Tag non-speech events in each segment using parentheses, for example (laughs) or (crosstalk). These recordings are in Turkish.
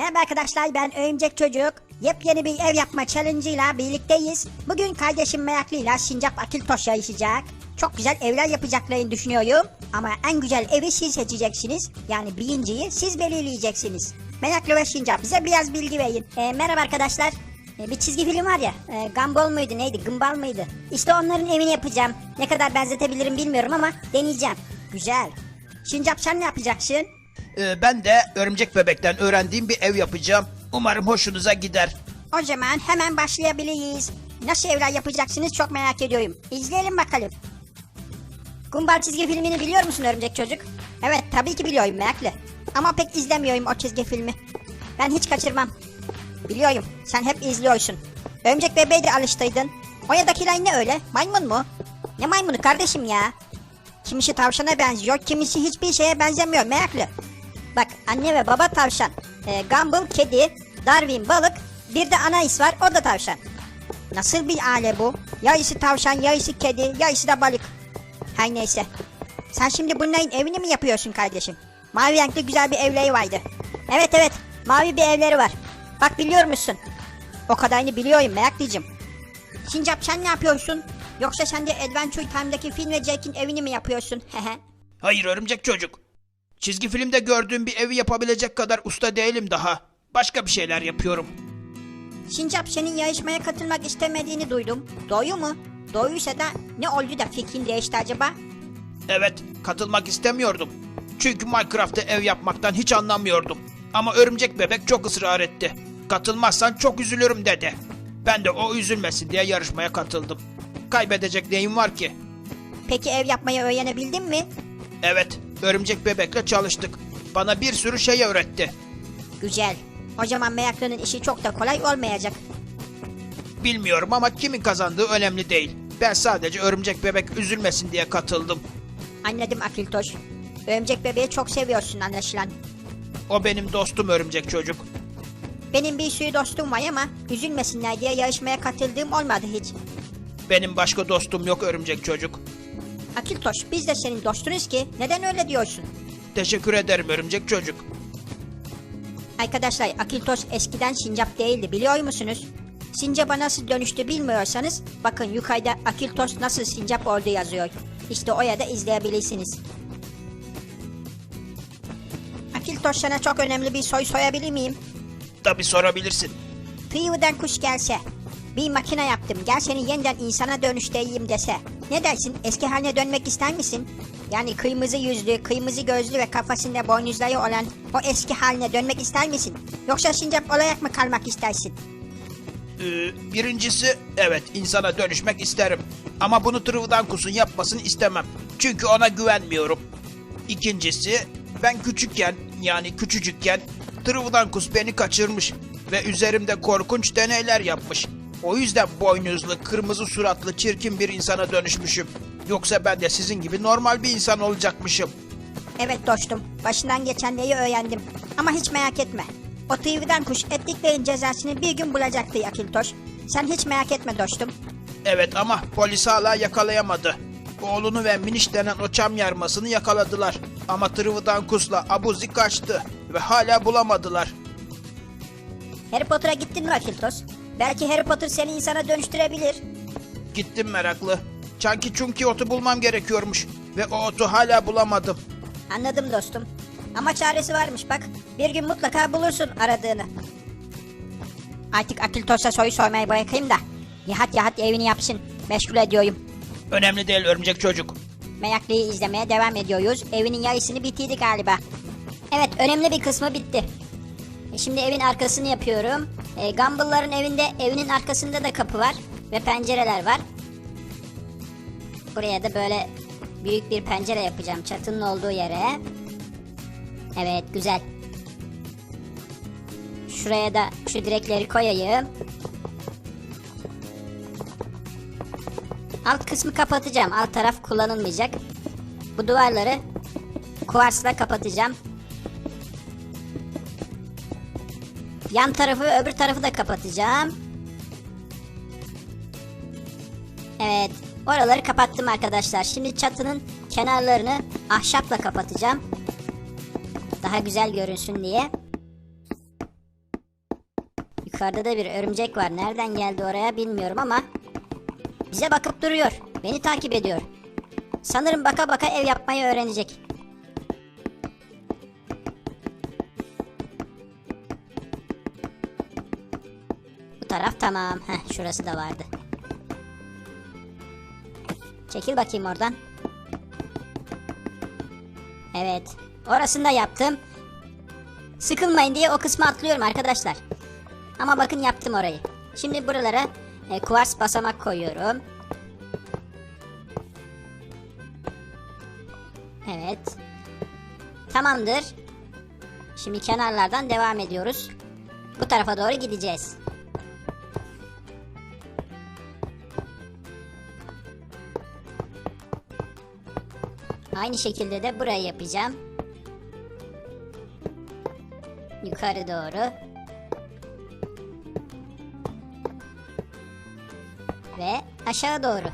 Merhaba arkadaşlar ben Örümcek Çocuk. Yepyeni bir ev yapma challenge'ıyla birlikteyiz. Bugün kardeşim Meraklı'yla Sincap Akiltoş yarışacak. Çok güzel evler yapacaklarını düşünüyorum. Ama en güzel evi siz seçeceksiniz. Yani birinciyi siz belirleyeceksiniz. Meraklı ve Sincap bize biraz bilgi verin. Ee, merhaba arkadaşlar. Ee, bir çizgi film var ya. E, Gumball mıydı neydi? Gumball mıydı? İşte onların evini yapacağım. Ne kadar benzetebilirim bilmiyorum ama deneyeceğim. Güzel. Sincap sen ne yapacaksın? Ee, ben de örümcek bebekten öğrendiğim bir ev yapacağım. Umarım hoşunuza gider. O zaman hemen başlayabiliriz. Nasıl evler yapacaksınız çok merak ediyorum. İzleyelim bakalım. Gumball çizgi filmini biliyor musun Örümcek Çocuk? Evet tabii ki biliyorum meraklı. Ama pek izlemiyorum o çizgi filmi. Ben hiç kaçırmam. Biliyorum sen hep izliyorsun. Örümcek bebeğe de alıştıydın. O yadakiler ne öyle? Maymun mu? Ne maymunu kardeşim ya? Kimisi tavşana benziyor, kimisi hiçbir şeye benzemiyor meraklı. Bak anne ve baba tavşan. E, Gumball kedi, Darwin balık, bir de Anais var o da tavşan. Nasıl bir aile bu? Yarısı tavşan, yarısı kedi, yarısı da balık. Her neyse. Sen şimdi bunların evini mi yapıyorsun kardeşim? Mavi renkli güzel bir evleri vardı. Evet evet, mavi bir evleri var. Bak biliyor musun? O kadarını biliyorum meraklıcım. Sincap sen ne yapıyorsun? Yoksa sen de Adventure Time'daki Finn ve Jake'in evini mi yapıyorsun? (laughs) Hayır örümcek çocuk. Çizgi filmde gördüğüm bir evi yapabilecek kadar usta değilim daha. Başka bir şeyler yapıyorum. Sincap senin yarışmaya katılmak istemediğini duydum. Doğru mu? Doğruysa da ne oldu da fikrin değişti acaba? Evet, katılmak istemiyordum. Çünkü Minecraft'ta ev yapmaktan hiç anlamıyordum. Ama örümcek bebek çok ısrar etti. Katılmazsan çok üzülürüm dedi. Ben de o üzülmesin diye yarışmaya katıldım. Kaybedecek neyim var ki? Peki ev yapmayı öğrenebildin mi? Evet, örümcek bebekle çalıştık. Bana bir sürü şey öğretti. Güzel. O zaman meraklının işi çok da kolay olmayacak. Bilmiyorum ama kimin kazandığı önemli değil. Ben sadece örümcek bebek üzülmesin diye katıldım. Anladım Akiltoş. Örümcek bebeği çok seviyorsun anlaşılan. O benim dostum örümcek çocuk. Benim bir sürü dostum var ama üzülmesinler diye yarışmaya katıldığım olmadı hiç. Benim başka dostum yok örümcek çocuk. Akiltoş biz de senin dostunuz ki neden öyle diyorsun? Teşekkür ederim örümcek çocuk. Arkadaşlar Akiltos eskiden sincap değildi biliyor musunuz? Sincap'a nasıl dönüştü bilmiyorsanız bakın yukarıda Akiltos nasıl sincap oldu yazıyor. İşte o ya da izleyebilirsiniz. Akiltos sana çok önemli bir soy soyabilir miyim? Tabi sorabilirsin. Kıyıdan kuş gelse, bir makine yaptım gel seni yeniden insana dönüştüreyim dese. Ne dersin eski haline dönmek ister misin? Yani kırmızı yüzlü, kırmızı gözlü ve kafasında boynuzları olan o eski haline dönmek ister misin? Yoksa sincap olarak mı kalmak istersin? Ee, birincisi evet insana dönüşmek isterim. Ama bunu Trıvıdan Kus'un yapmasını istemem. Çünkü ona güvenmiyorum. İkincisi ben küçükken yani küçücükken Trıvıdan Kus beni kaçırmış ve üzerimde korkunç deneyler yapmış. O yüzden boynuzlu, kırmızı suratlı, çirkin bir insana dönüşmüşüm. Yoksa ben de sizin gibi normal bir insan olacakmışım. Evet dostum, başından geçenleri öğrendim. Ama hiç merak etme. O TV'den kuş ettiklerin cezasını bir gün bulacaktı Akiltoş. Sen hiç merak etme dostum. Evet ama polis hala yakalayamadı. Oğlunu ve Miniş denen o çam yarmasını yakaladılar. Ama Trıvıdan Kus'la Abuzi kaçtı ve hala bulamadılar. Harry Potter'a gittin mi Akiltos? Belki Harry Potter seni insana dönüştürebilir. Gittim meraklı. Çanki Chunky otu bulmam gerekiyormuş. Ve o otu hala bulamadım. Anladım dostum. Ama çaresi varmış bak. Bir gün mutlaka bulursun aradığını. Artık Akiltos'a soyu sormayı bırakayım da. Yahat yahat evini yapsın. Meşgul ediyorum. Önemli değil örümcek çocuk. Meraklıyı izlemeye devam ediyoruz. Evinin yarısını bitirdi galiba. Evet önemli bir kısmı bitti. E, Şimdi evin arkasını yapıyorum. E, Gumball'ların evinde evinin arkasında da kapı var. Ve pencereler var. Buraya da böyle büyük bir pencere yapacağım çatının olduğu yere. Evet güzel. Şuraya da şu direkleri koyayım. Alt kısmı kapatacağım. Alt taraf kullanılmayacak. Bu duvarları kuvarsla kapatacağım. Yan tarafı öbür tarafı da kapatacağım. Evet. Oraları kapattım arkadaşlar. Şimdi çatının kenarlarını ahşapla kapatacağım. Daha güzel görünsün diye. Yukarıda da bir örümcek var. Nereden geldi oraya bilmiyorum ama bize bakıp duruyor. Beni takip ediyor. Sanırım baka baka ev yapmayı öğrenecek. Taraf tamam. Heh, şurası da vardı. Çekil bakayım oradan. Evet. Orasını da yaptım. Sıkılmayın diye o kısmı atlıyorum arkadaşlar. Ama bakın yaptım orayı. Şimdi buralara e, kuvars basamak koyuyorum. Evet. Tamamdır. Şimdi kenarlardan devam ediyoruz. Bu tarafa doğru gideceğiz. Aynı şekilde de burayı yapacağım. Yukarı doğru. Ve aşağı doğru.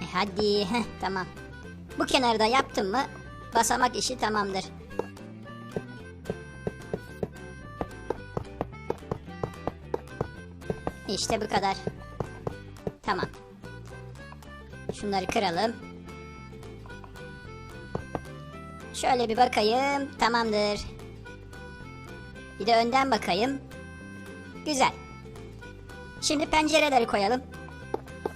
E hadi heh, (laughs) tamam. Bu kenarda yaptım mı basamak işi tamamdır. İşte bu kadar. Tamam. Şunları kıralım. Şöyle bir bakayım. Tamamdır. Bir de önden bakayım. Güzel. Şimdi pencereleri koyalım.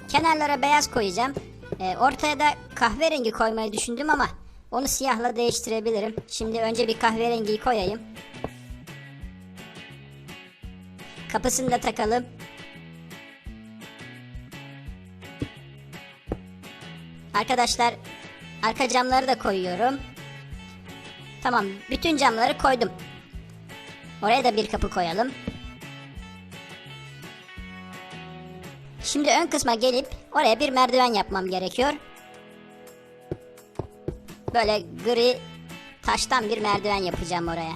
Kenarlara beyaz koyacağım. Ee, ortaya da kahverengi koymayı düşündüm ama onu siyahla değiştirebilirim. Şimdi önce bir kahverengiyi koyayım. Kapısını da takalım. Arkadaşlar arka camları da koyuyorum. Tamam bütün camları koydum. Oraya da bir kapı koyalım. Şimdi ön kısma gelip oraya bir merdiven yapmam gerekiyor. Böyle gri taştan bir merdiven yapacağım oraya.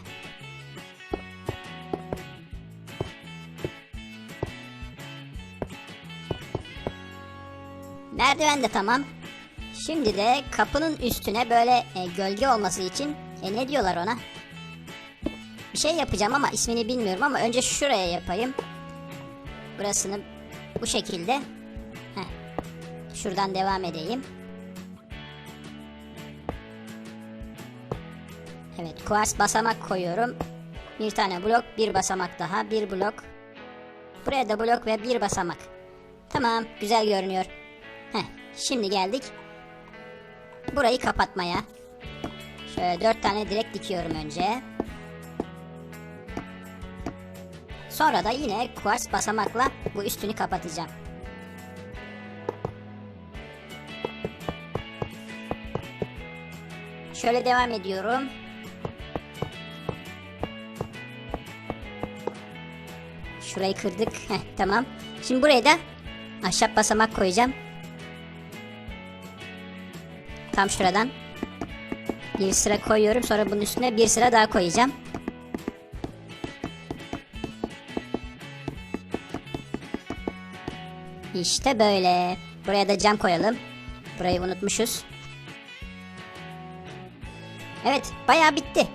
Merdiven de tamam. Şimdi de kapının üstüne böyle e, gölge olması için e, ne diyorlar ona? Bir şey yapacağım ama ismini bilmiyorum ama önce şuraya yapayım. Burasını bu şekilde. Heh. Şuradan devam edeyim. Evet, kuars basamak koyuyorum. Bir tane blok, bir basamak daha, bir blok. Buraya da blok ve bir basamak. Tamam, güzel görünüyor. Heh, şimdi geldik burayı kapatmaya. Şöyle dört tane direk dikiyorum önce. Sonra da yine kuars basamakla bu üstünü kapatacağım. Şöyle devam ediyorum. Şurayı kırdık. Heh, tamam. Şimdi buraya da ahşap basamak koyacağım. Tam şuradan. Bir sıra koyuyorum. Sonra bunun üstüne bir sıra daha koyacağım. İşte böyle. Buraya da cam koyalım. Burayı unutmuşuz. Evet, bayağı bitti.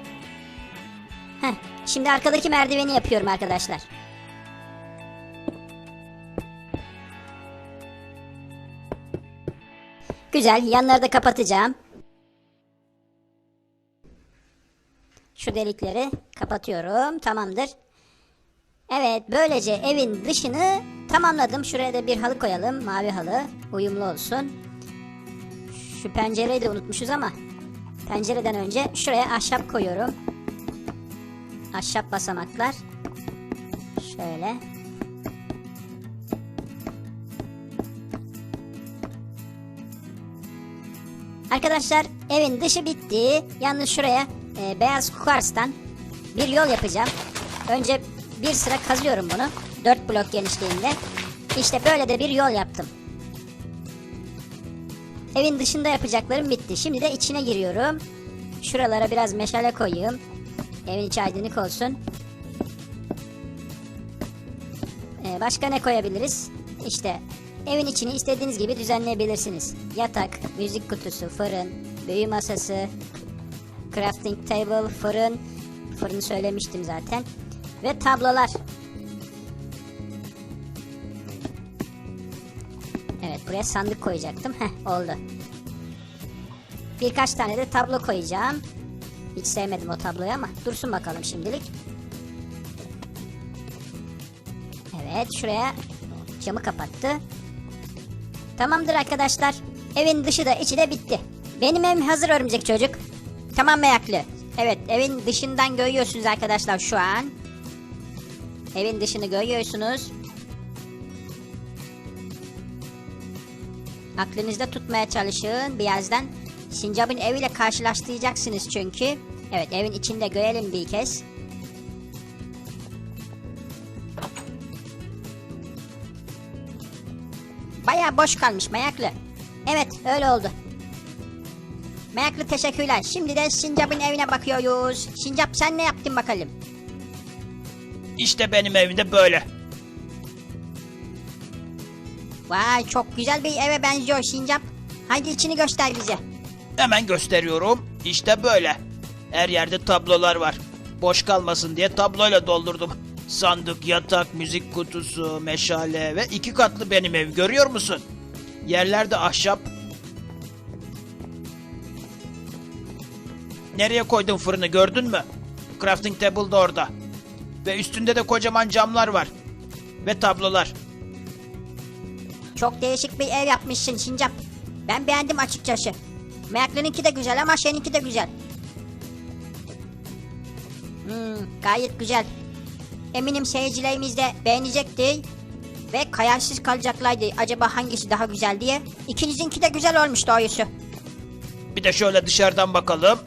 Heh, şimdi arkadaki merdiveni yapıyorum arkadaşlar. Güzel, yanları da kapatacağım. Şu delikleri kapatıyorum. Tamamdır. Evet, böylece evin dışını tamamladım. Şuraya da bir halı koyalım. Mavi halı. Uyumlu olsun. Şu pencereyi de unutmuşuz ama pencereden önce şuraya ahşap koyuyorum. Ahşap basamaklar. Şöyle. Arkadaşlar evin dışı bitti. Yalnız şuraya e, beyaz kukarstan bir yol yapacağım. Önce bir sıra kazıyorum bunu. 4 blok genişliğinde. İşte böyle de bir yol yaptım. Evin dışında yapacaklarım bitti. Şimdi de içine giriyorum. Şuralara biraz meşale koyayım. Evin içi aydınlık olsun. Ee, başka ne koyabiliriz? İşte Evin içini istediğiniz gibi düzenleyebilirsiniz. Yatak, müzik kutusu, fırın, büyü masası, crafting table, fırın, fırını söylemiştim zaten ve tablolar. Evet buraya sandık koyacaktım. Heh oldu. Birkaç tane de tablo koyacağım. Hiç sevmedim o tabloyu ama dursun bakalım şimdilik. Evet şuraya camı kapattı. Tamamdır arkadaşlar. Evin dışı da içi de bitti. Benim evim hazır örümcek çocuk. Tamam meyaklı. Evet evin dışından görüyorsunuz arkadaşlar şu an. Evin dışını görüyorsunuz. Aklınızda tutmaya çalışın birazdan. Sincap'ın eviyle karşılaştıracaksınız çünkü. Evet evin içinde görelim bir kez. Boş kalmış Mayaklı. Evet öyle oldu. Mayaklı teşekkürler. Şimdi de Sincap'ın evine bakıyoruz. Sincap sen ne yaptın bakalım? İşte benim evimde böyle. Vay çok güzel bir eve benziyor Sincap. Haydi içini göster bize. Hemen gösteriyorum. İşte böyle. Her yerde tablolar var. Boş kalmasın diye tabloyla doldurdum. Sandık, yatak, müzik kutusu, meşale ve iki katlı benim ev görüyor musun? Yerlerde ahşap. Nereye koydun fırını gördün mü? Crafting table da orada. Ve üstünde de kocaman camlar var. Ve tablolar. Çok değişik bir ev yapmışsın Sincap. Ben beğendim açıkçası. Meyaklı'nınki de güzel ama seninki de güzel. Hmm, gayet güzel. Eminim seyircilerimiz de beğenecekti. Ve kararsız kalacaklardı acaba hangisi daha güzel diye. İkinizinki de güzel olmuş doğrusu. Bir de şöyle dışarıdan bakalım.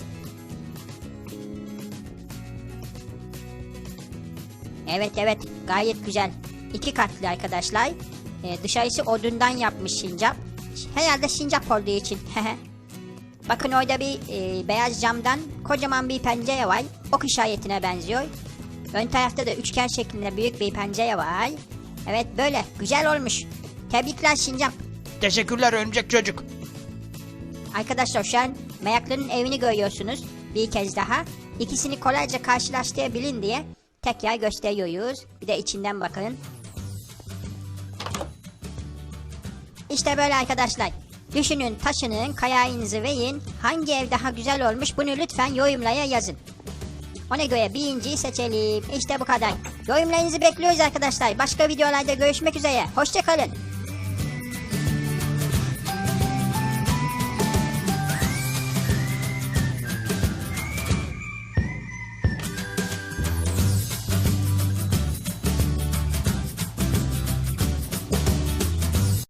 Evet evet gayet güzel. İki katlı arkadaşlar. Ee, dışarısı odundan yapmış sincap. Herhalde sincap olduğu için. (laughs) Bakın orada bir e, beyaz camdan kocaman bir pencere var. Ok işaretine benziyor. Ön tarafta da üçgen şeklinde büyük bir pencere var. Evet böyle güzel olmuş. Tebrikler sincap. Teşekkürler örümcek çocuk. Arkadaşlar şu an Mayaklı'nın evini görüyorsunuz. Bir kez daha. İkisini kolayca karşılaştırabilin diye tekrar gösteriyoruz. Bir de içinden bakın. İşte böyle arkadaşlar. Düşünün, taşının, kayağınızı verin. Hangi ev daha güzel olmuş bunu lütfen yorumlara yazın. Ona göre birinciyi seçelim. İşte bu kadar. Yorumlarınızı bekliyoruz arkadaşlar. Başka videolarda görüşmek üzere. Hoşçakalın.